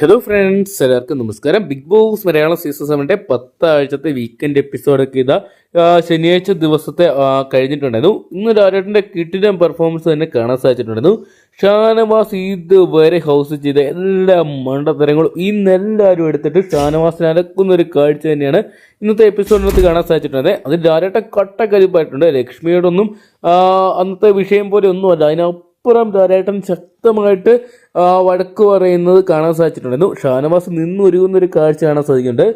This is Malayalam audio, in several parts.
ഹലോ ഫ്രണ്ട്സ് എല്ലാവർക്കും നമസ്കാരം. ബിഗ് ബോസ് മലയാളം സീസൺ സെവന്റെ പത്താഴ്ചത്തെ വീക്കെൻഡ് എപ്പിസോഡൊക്കെ ഇതാ ശനിയാഴ്ച ദിവസത്തെ കഴിഞ്ഞിട്ടുണ്ടായിരുന്നു. ഇന്ന് രാജേട്ടന്റെ കിട്ടിടം പെർഫോമൻസ് തന്നെ കാണാൻ സാധിച്ചിട്ടുണ്ടായിരുന്നു. ഷാനവാസ് ഇതുവരെ ഹൗസ് ചെയ്ത എല്ലാ മണ്ടത്തരങ്ങളും ഇന്ന് എല്ലാവരും എടുത്തിട്ട് ഷാനവാസിനെ അലക്കുന്ന ഒരു കാഴ്ച തന്നെയാണ് ഇന്നത്തെ എപ്പിസോഡിനകത്ത് കാണാൻ സാധിച്ചിട്ടുണ്ടായിരുന്നത് അതിൽ രാജേട്ടൻ കട്ടക്കരിപ്പായിട്ടുണ്ട് ലക്ഷ്മിയോടൊന്നും അന്നത്തെ വിഷയം പോലെ ഒന്നുമല്ല. അതിനപ്പുറം രാജേട്ടൻ ശക്തമായിട്ട് ആ, വഴക്ക് പറയുന്നത് കാണാൻ സാധിച്ചിട്ടുണ്ടായിരുന്നു. ഷാനവാസ് നിന്നൊരുങ്ങുന്ന ഒരു കാഴ്ച കാണാൻ സാധിക്കുന്നുണ്ട്.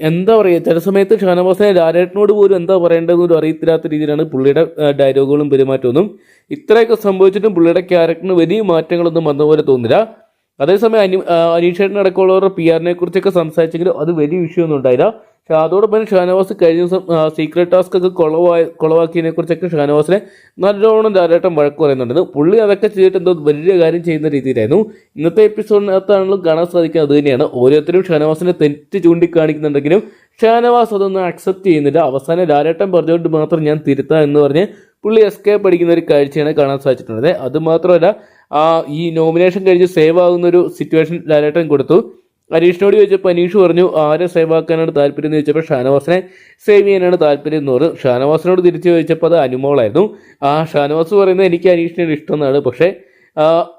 എന്താ പറയുക ചില സമയത്ത് ഷാനവാസിനെ ലാലേട്ടനോട് പോലും എന്താ പറയേണ്ടതെന്ന് അറിയത്തില്ലാത്ത രീതിയിലാണ് പുള്ളിയുടെ ഡയലോഗുകളും പെരുമാറ്റമൊന്നും ഇത്രയൊക്കെ സംഭവിച്ചിട്ടും പുള്ളിയുടെ ക്യാരക്ടറിന് വലിയ മാറ്റങ്ങളൊന്നും വന്ന പോലെ തോന്നില്ല അതേസമയം അനി അനീഷേട്ടൻ അടക്കമുള്ളവരുടെ പി ആറിനെ കുറിച്ചൊക്കെ സംസാരിച്ചെങ്കിലും അത് വലിയ വിഷയമൊന്നും ഉണ്ടായില്ല. പക്ഷെ അതോടൊപ്പം ഷാനവാസ് കഴിഞ്ഞ ദിവസം സീക്രട്ട് ടാസ്ക് ഒക്കെ കുളവായ കുളവാക്കിയതിനെ കുറിച്ചൊക്കെ ഷാനവാസിനെ നല്ലോണം ധാരാട്ടം വഴക്ക് പറയുന്നുണ്ട്. പുള്ളി അതൊക്കെ ചെയ്തിട്ട് എന്തോ വലിയ കാര്യം ചെയ്യുന്ന രീതിയിലായിരുന്നു. ഇന്നത്തെ എപ്പിസോഡിനകത്താണെങ്കിലും കാണാൻ സാധിക്കുന്നത് തന്നെയാണ്. ഓരോരുത്തരും ഷാനവാസിനെ തെറ്റ് ചൂണ്ടിക്കാണിക്കുന്നുണ്ടെങ്കിലും ഷാനവാസ് അതൊന്നും അക്സെപ്റ്റ് ചെയ്യുന്നില്ല. അവസാനം ധാരാട്ടം പറഞ്ഞുകൊണ്ട് മാത്രം ഞാൻ തിരുത്താം എന്ന് പറഞ്ഞ് പുള്ളി എസ്കേപ്പ് അടിക്കുന്ന ഒരു കാഴ്ചയാണ് കാണാൻ സാധിച്ചിട്ടുള്ളത്. അത് മാത്രമല്ല ആ ഈ നോമിനേഷൻ കഴിഞ്ഞ് സേവ് ആകുന്ന ഒരു സിറ്റുവേഷൻ ലാലേട്ടൻ കൊടുത്തു. അനീഷിനോട് ചോദിച്ചപ്പോൾ അനീഷ് പറഞ്ഞു ആരെ സേവ് ആക്കാനാണ് താല്പര്യം? എന്ന് ചോദിച്ചപ്പോൾ ഷാനവാസിനെ. സേവ് ചെയ്യാനാണ് താല്പര്യം എന്ന് പറഞ്ഞു. ഷാനവാസിനോട് തിരിച്ചു ചോദിച്ചപ്പോൾ അത് അനുമോളായിരുന്നു. ആ ഷാനവാസ് പറയുന്നത് എനിക്ക് അനീഷിനോട് ഇഷ്ടം എന്നാണ് പക്ഷേ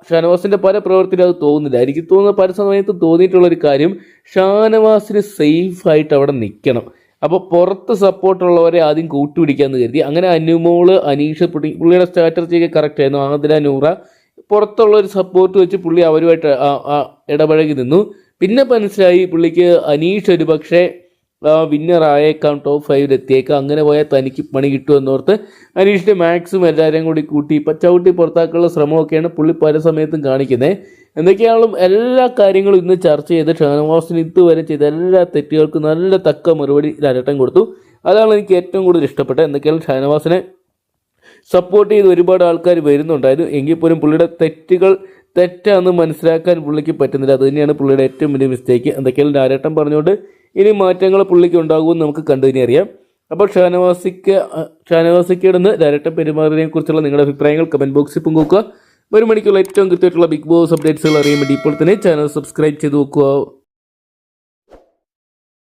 ഷാനവാസിന്റെ പല പ്രവൃത്തിയിൽ അത് തോന്നുന്നില്ല. എനിക്ക് തോന്നുന്ന പല സമയത്ത് തോന്നിയിട്ടുള്ള ഒരു കാര്യം ഷാനവാസിന് സേഫായിട്ട് അവിടെ നിൽക്കണം. അപ്പോൾ പുറത്ത് സപ്പോർട്ടുള്ളവരെ ആദ്യം കൂട്ടുപിടിക്കാമെന്ന് കരുതി. അങ്ങനെ അനുമോൾ അനീഷ് പുള്ളി പുള്ളിയുടെ സ്ട്രാറ്റജിയൊക്കെ കറക്റ്റ് ആയിരുന്നു. ആതിര നൂറ പുറത്തുള്ള ഒരു സപ്പോർട്ട് വെച്ച് പുള്ളി അവരുമായിട്ട് ഇടപഴകി നിന്നു. പിന്നെ മനസ്സിലായി പുള്ളിക്ക് അനീഷ് ഒരു പക്ഷേ വിന്നറായേക്കാം ടോപ്പ് ഫൈവിൽ എത്തിയേക്കാം. അങ്ങനെ പോയാൽ തനിക്ക് പണി കിട്ടുമെന്നോർത്ത് അനീഷിന്റെ മാക്സും എല്ലാവരെയും കൂടി കൂട്ടി ഇപ്പം ചവിട്ടി പുറത്താക്കാനുള്ള ശ്രമമൊക്കെയാണ് പുള്ളി പല സമയത്തും കാണിക്കുന്നത് എന്തൊക്കെയാണെങ്കിലും എല്ലാ കാര്യങ്ങളും ഇന്ന് ചർച്ച ചെയ്ത് ഷാനവാസിന് ഇതുവരെ ചെയ്ത എല്ലാ തെറ്റുകൾക്കും നല്ല തക്ക മറുപടി ലാലട്ടൻ കൊടുത്തു. അതാണ് എനിക്ക് ഏറ്റവും കൂടുതൽ ഇഷ്ടപ്പെട്ടത്. എന്തൊക്കെയാണ് ഷാനവാസിനെ സപ്പോർട്ട് ചെയ്ത് ഒരുപാട് ആൾക്കാർ വരുന്നുണ്ടായിരുന്നു. എങ്കിൽ പോലും പുള്ളിയുടെ തെറ്റുകൾ തെറ്റാന്ന് മനസ്സിലാക്കാൻ പുള്ളിക്ക് പറ്റുന്നില്ല. അത് തന്നെയാണ് പുള്ളിയുടെ ഏറ്റവും വലിയ മിസ്റ്റേക്ക് എന്തൊക്കെയാണ് ലാലേട്ടൻ പറഞ്ഞുകൊണ്ട് ഇനി മാറ്റങ്ങൾ പുള്ളിക്ക് ഉണ്ടാകുമെന്ന് നമുക്ക് കണ്ടു തന്നെ അറിയാം. അപ്പോൾ ഷാനവാസിക്ക് ഷാനവാസിക്കയുടെ നിന്ന് ലാലേട്ടൻ പെരുമാറിനെ കുറിച്ചുള്ള നിങ്ങളുടെ അഭിപ്രായങ്ങൾ കമന്റ് ബോക്സിൽ പങ്കുവെക്കുക. ഒരു മണിക്കുള്ള ഏറ്റവും കൃത്യമായിട്ടുള്ള ബിഗ് ബോസ് അപ്ഡേറ്റ്സുകൾ അറിയാൻ വേണ്ടി ഇപ്പോൾ തന്നെ ചാനൽ സബ്സ്ക്രൈബ് ചെയ്ത് നോക്കുക